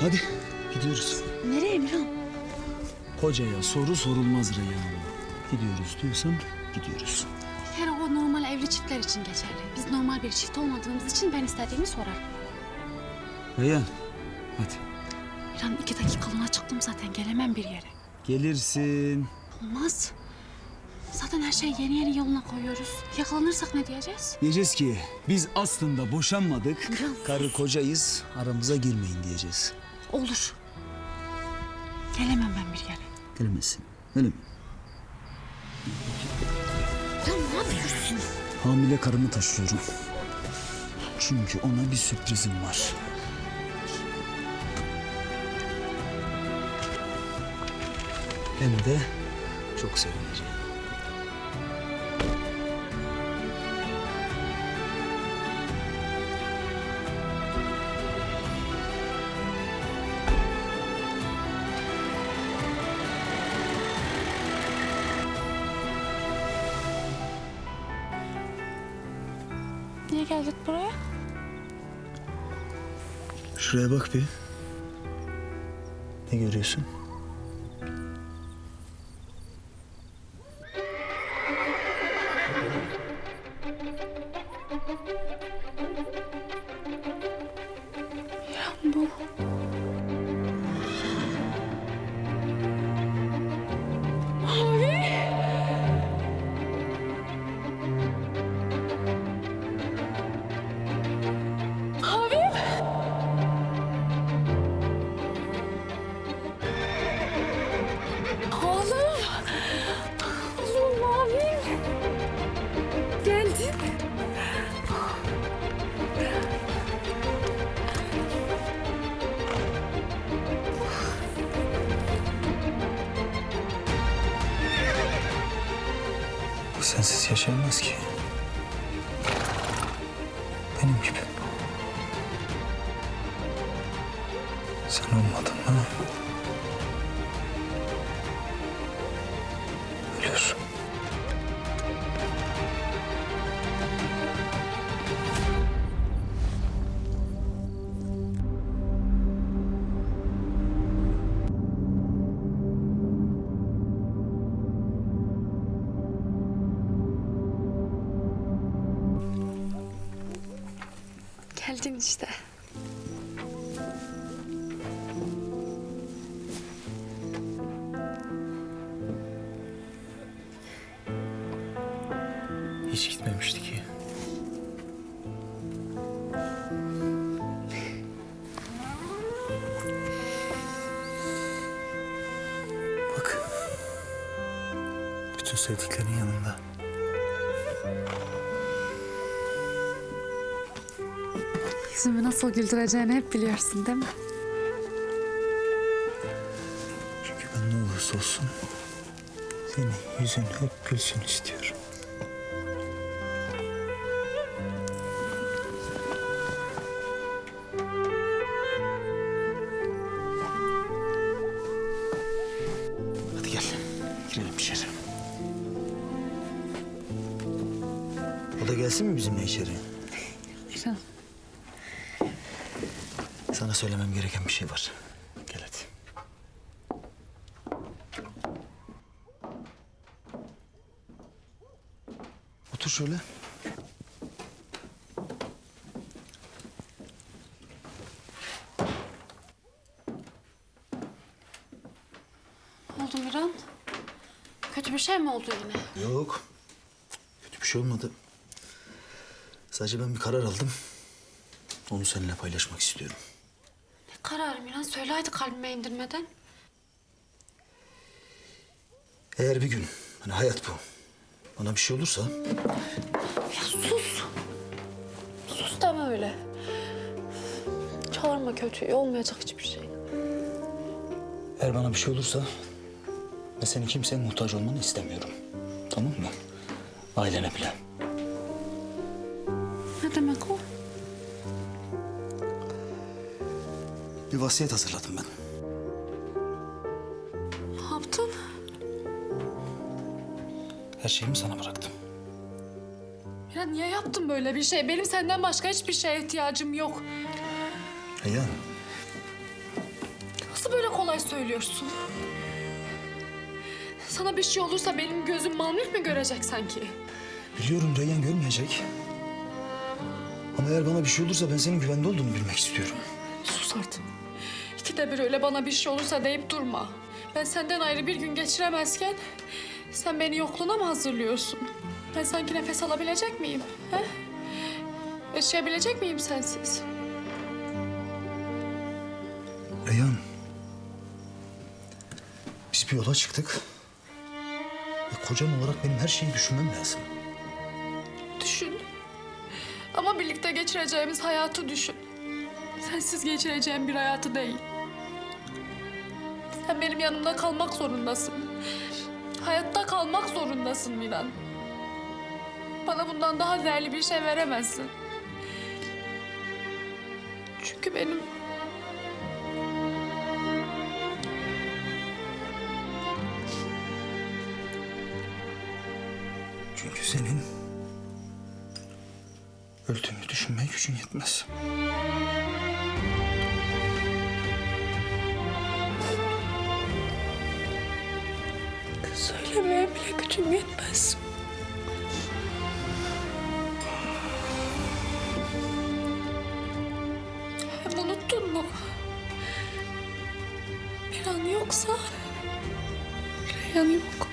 Hadi gidiyoruz. Nereye Emirhan? Kocaya soru sorulmaz Reyhan. Gidiyoruz diyorsam gidiyoruz. Her o normal evli çiftler için geçerli. Biz normal bir çift olmadığımız için ben istediğimi sorarım. Reyhan hadi. Emirhan iki dakikalığına çıktım zaten gelemem bir yere. Gelirsin. Olmaz. Zaten her şeyi yeni yeni yoluna koyuyoruz. Yakalanırsak ne diyeceğiz? Diyeceğiz ki biz aslında boşanmadık. Karı kocayız aramıza girmeyin diyeceğiz. Olur. Gelemem ben bir yere. Gelemezsin. Öyle mi? Ya ne yapıyorsun? Hamile karımı taşıyorum. Çünkü ona bir sürprizim var. Hem de çok sevineceğim. Niye geldik buraya? Şuraya bak bir. Ne görüyorsun? Sensiz yaşayamaz ki. Benim gibi. Sen olmadın mı? Ölür. Geldin işte. Hiç gitmemişti ki. Bak. Bütün sevdiklerin yanında. Yüzümü nasıl güldüreceğini hep biliyorsun değil mi? Çünkü ben ne olursa olsun senin yüzün hep gülsün istiyorum. Hadi gel. Girelim içeri. O da gelsin mi bizimle içeri? Emirhan. Sana söylemem gereken bir şey var. Gel hadi. Otur şöyle. Ne oldu Miran? Kötü bir şey mi oldu yine? Yok. Kötü bir şey olmadı. Sadece ben bir karar aldım. Onu seninle paylaşmak istiyorum. Ne kararı Miran? Söyle hadi kalbime indirmeden. Eğer bir gün, hani hayat bu, bana bir şey olursa... Ya sus. Sus deme öyle. Çağırma kötüyü. Olmayacak hiçbir şey. Eğer bana bir şey olursa... ...ve senin kimseye muhtaç olmanı istemiyorum. Tamam mı? Ailene bile. Ne demek o? Bir vasiyet hazırladım ben. Ne yaptın? Her şeyimi sana bıraktım. Ya niye yaptın böyle bir şey? Benim senden başka hiçbir şeye ihtiyacım yok. Reyhan. kolay söylüyorsun. Sana bir şey olursa benim gözüm mülk mü görecek sanki? Biliyorum Reyhan görmeyecek. Ama eğer bana bir şey olursa ben senin güvende olduğunu bilmek istiyorum. Sus artık. İkide bir öyle bana bir şey olursa deyip durma. Ben senden ayrı bir gün geçiremezken sen beni yokluğuna mı hazırlıyorsun? Ben sanki nefes alabilecek miyim? He? Yaşayabilecek miyim sensiz? Reyhan. Biz bir yola çıktık. Ve kocan olarak benim her şeyi düşünmem lazım. Düşün. Ama birlikte geçireceğimiz hayatı düşün. Sensiz geçireceğim bir hayatı değil. Sen benim yanımda kalmak zorundasın. Hayatta kalmak zorundasın Miran. Bana bundan daha değerli bir şey veremezsin. Çünkü benim Çünkü senin öldüğümü düşünmeye gücün yetmez. söylemeye bile gücüm yetmez. Hem unuttun mu? Bir an yoksa Reyhan yok.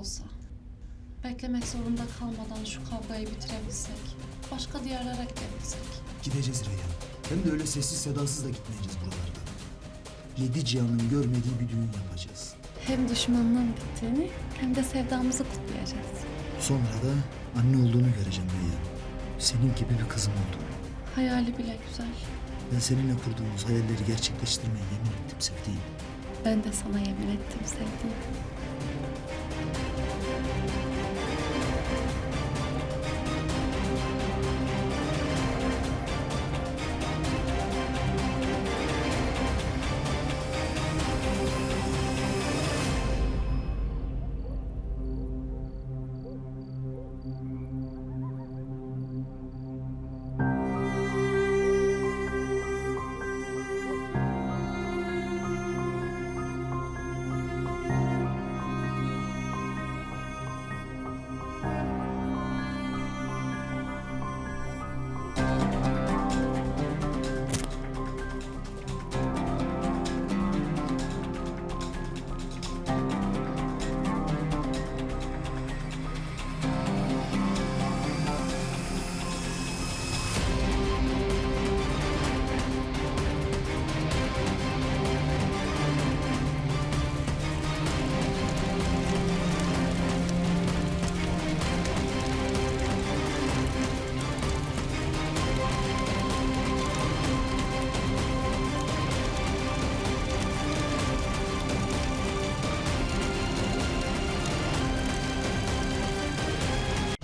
Olsa. Beklemek zorunda kalmadan şu kavgayı bitirebilsek. Başka diyarlara gidebilsek. Gideceğiz Reyhan. Hem de öyle sessiz sedasız da gitmeyeceğiz buralardan. Yedi cihanın görmediği bir düğün yapacağız. Hem düşmanlığın bittiğini hem de sevdamızı kutlayacağız. Sonra da anne olduğunu göreceğim Reyhan. Senin gibi bir kızım olduğunu. Hayali bile güzel. Ben seninle kurduğumuz hayalleri gerçekleştirmeye yemin ettim sevdiğim. Ben de sana yemin ettim sevdiğim.